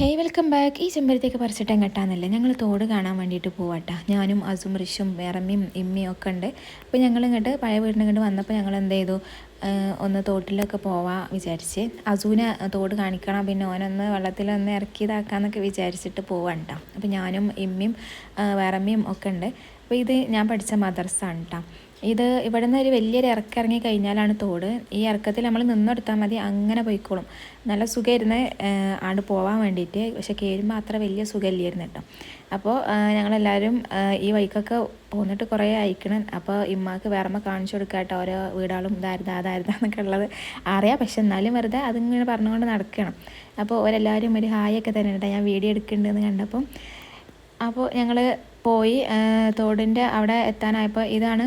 Hey welcome back ഈ ചെമ്പരത്തേക്ക് പറിച്ചിട്ട് കെട്ടാന്നല്ലേ? ഞങ്ങൾ തോട് കാണാൻ വേണ്ടിയിട്ട് പോവാട്ടാ. ഞാനും അസും ഋഷും വേറമ്മയും ഇമ്മയും ഒക്കെ ഉണ്ട്. അപ്പോൾ ഞങ്ങൾ ഇങ്ങോട്ട് പഴയ വീടിന് ഇങ്ങോട്ട് വന്നപ്പോൾ ഞങ്ങൾ എന്ത് ചെയ്തു ഒന്ന് തോട്ടിലൊക്കെ പോവാ വിചാരിച്ച്. അസൂനെ തോട് കാണിക്കണം പിന്നെ ഓനൊന്ന് വെള്ളത്തിലൊന്ന് ഇറക്കിയതാക്കാന്നൊക്കെ വിചാരിച്ചിട്ട് പോവാണ് കേട്ടോ അപ്പോൾ ഞാനും ഇമ്മയും വേറമ്മയും ഒക്കെ ഉണ്ട്. അപ്പോൾ ഇത് ഞാൻ പഠിച്ച മദർസാണ് കേട്ടോ ഇത് ഇവിടെ നിന്ന് ഒരു വലിയൊരു ഇറക്കം ഇറങ്ങി കഴിഞ്ഞാലാണ് തോട്. ഈ ഇറക്കത്തിൽ നമ്മൾ നിന്നെടുത്താൽ മതി അങ്ങനെ പോയിക്കോളും. നല്ല സുഖമായിരുന്നു ആണ്ട് പോകാൻ വേണ്ടിയിട്ട്. പക്ഷെ കയറുമ്പോൾ അത്ര വലിയ സുഖമില്ലായിരുന്നു കേട്ടോ. അപ്പോൾ ഞങ്ങളെല്ലാവരും ഈ വഴിക്കൊക്കെ പോന്നിട്ട് കുറേ അയക്കണം അപ്പോൾ ഇമ്മാക്ക് വേറമ്മ കാണിച്ചു കൊടുക്കുക കേട്ടോ ഓരോ വീടാളും ഇതായിരുന്നു അതായിരുന്നു എന്നൊക്കെ ഉള്ളത്. അറിയാം പക്ഷെ എന്നാലും വെറുതെ അതിങ്ങനെ പറഞ്ഞുകൊണ്ട് നടക്കണം. അപ്പോൾ ഓരെല്ലാവരും ഒരു ഹായൊക്കെ തന്നെ കേട്ടോ. ഞാൻ വീഡിയോ എടുക്കുന്നുണ്ടെന്ന് കണ്ടപ്പം അപ്പോൾ ഞങ്ങൾ പോയി തോടിന്റെ അവിടെ എത്താനായപ്പോൾ ഇതാണ്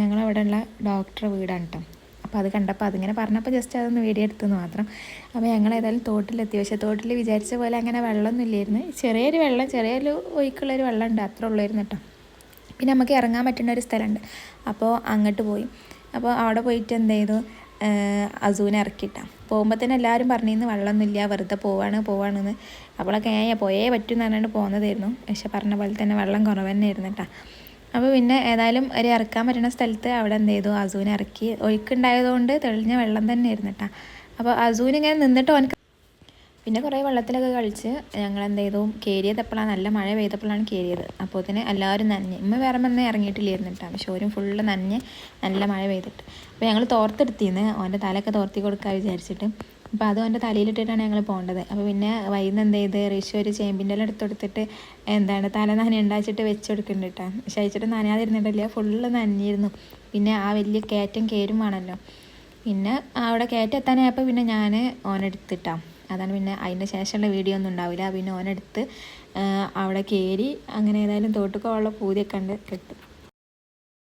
ഞങ്ങളവിടെ ഉള്ള ഡോക്ടറെ വീടാണ് കേട്ടോ അപ്പോൾ അത് കണ്ടപ്പോൾ അതിങ്ങനെ പറഞ്ഞപ്പോൾ ജസ്റ്റ് അതൊന്ന് വീഡിയോ എടുത്തെന്ന് മാത്രം. അപ്പോൾ ഞങ്ങൾ ഏതായാലും തോട്ടിലെത്തി. പക്ഷേ തോട്ടിൽ വിചാരിച്ച പോലെ അങ്ങനെ വെള്ളമൊന്നും ഇല്ലായിരുന്നു. ചെറിയൊരു വെള്ളം ചെറിയൊരു ഒഴുക്കുള്ളൊരു വെള്ളം ഉണ്ട് അത്ര ഉള്ളായിരുന്നു കേട്ടോ പിന്നെ നമുക്ക് ഇറങ്ങാൻ പറ്റുന്ന ഒരു സ്ഥലമുണ്ട്. അപ്പോൾ അങ്ങോട്ട് പോയി. അപ്പോൾ അവിടെ പോയിട്ട് എന്ത് ചെയ്തു? അസൂനെ ഇറക്കിയിട്ടാണ് പോകുമ്പോൾ തന്നെ എല്ലാവരും പറഞ്ഞിരുന്നു വെള്ളമൊന്നുമില്ല വെറുതെ പോവാണ് പോവാണെന്ന്. അവളൊക്കെ ഏ പോയേ പറ്റും എന്ന് പറഞ്ഞിട്ട് പോകുന്നതായിരുന്നു പക്ഷെ പറഞ്ഞ പോലെ തന്നെ വെള്ളം കുറവ് തന്നെ ആയിരുന്നു കേട്ടോ അപ്പോൾ പിന്നെ ഏതായാലും ഒരു ഇറക്കാൻ പറ്റുന്ന സ്ഥലത്ത് അവിടെ എന്ത് ചെയ്തു? അസൂനെ ഇറക്കി. ഒഴുക്കുണ്ടായതുകൊണ്ട് തെളിഞ്ഞ വെള്ളം തന്നെ ആയിരുന്നു കേട്ടോ അപ്പോൾ അസുവിനിങ്ങനെ നിന്നിട്ട് അവനക്ക് പിന്നെ കുറേ വെള്ളത്തിലൊക്കെ കളിച്ച് ഞങ്ങൾ എന്ത് ചെയ്തു കയറിയത് എപ്പോഴാണ് നല്ല മഴ പെയ്തപ്പോഴാണ് കയറിയത് അപ്പോൾ തന്നെ എല്ലാവരും നനഞ്ഞ്. ഇമ്മ വേറെ ഒന്നും ഇറങ്ങിയിട്ടില്ലായിരുന്നു കേട്ടോ. പക്ഷെ ഓരും ഫുള്ള് നനഞ്ഞ് നല്ല മഴ പെയ്തിട്ട്. അപ്പോൾ ഞങ്ങൾ തോർത്തെടുത്തിന്ന്. അവന്റെ തലയൊക്കെ തോർത്തി കൊടുക്കാൻ വിചാരിച്ചിട്ട്. അപ്പോൾ അത് അവന്റെ തലയിലിട്ടിട്ടാണ് ഞങ്ങൾ പോകേണ്ടത് അപ്പോൾ പിന്നെ വൈകുന്നേരം എന്ത് ചെയ്ത് ഋഷി ഒരു ചേമ്പിന്റെ എല്ലാം എടുത്തെടുത്തിട്ട് എന്താണ് തല നന ഉണ്ടാച്ചിട്ട് വെച്ച് കൊടുക്കുന്നുണ്ട് കേട്ടോ. പക്ഷെ അയച്ചിട്ട് നനയാതിരുന്നിട്ടില്ല. ഫുള്ള് നനഞ്ഞിരുന്നു. പിന്നെ ആ വലിയ കയറ്റം കയറും വേണമല്ലോ. പിന്നെ അവിടെ കയറ്റെത്താനായപ്പോൾ പിന്നെ ഞാൻ ഓനെടുത്തിട്ടാം അതാണ് പിന്നെ അതിന്റെ ശേഷമുള്ള വീഡിയോ ഒന്നും ഉണ്ടാവില്ല. പിന്നെ ഓനെടുത്ത് അവിടെ കയറി അങ്ങനെ ഏതായാലും തോട്ടുക്കോളം പൂതിയൊക്കെ ഉണ്ട്. കിട്ടും.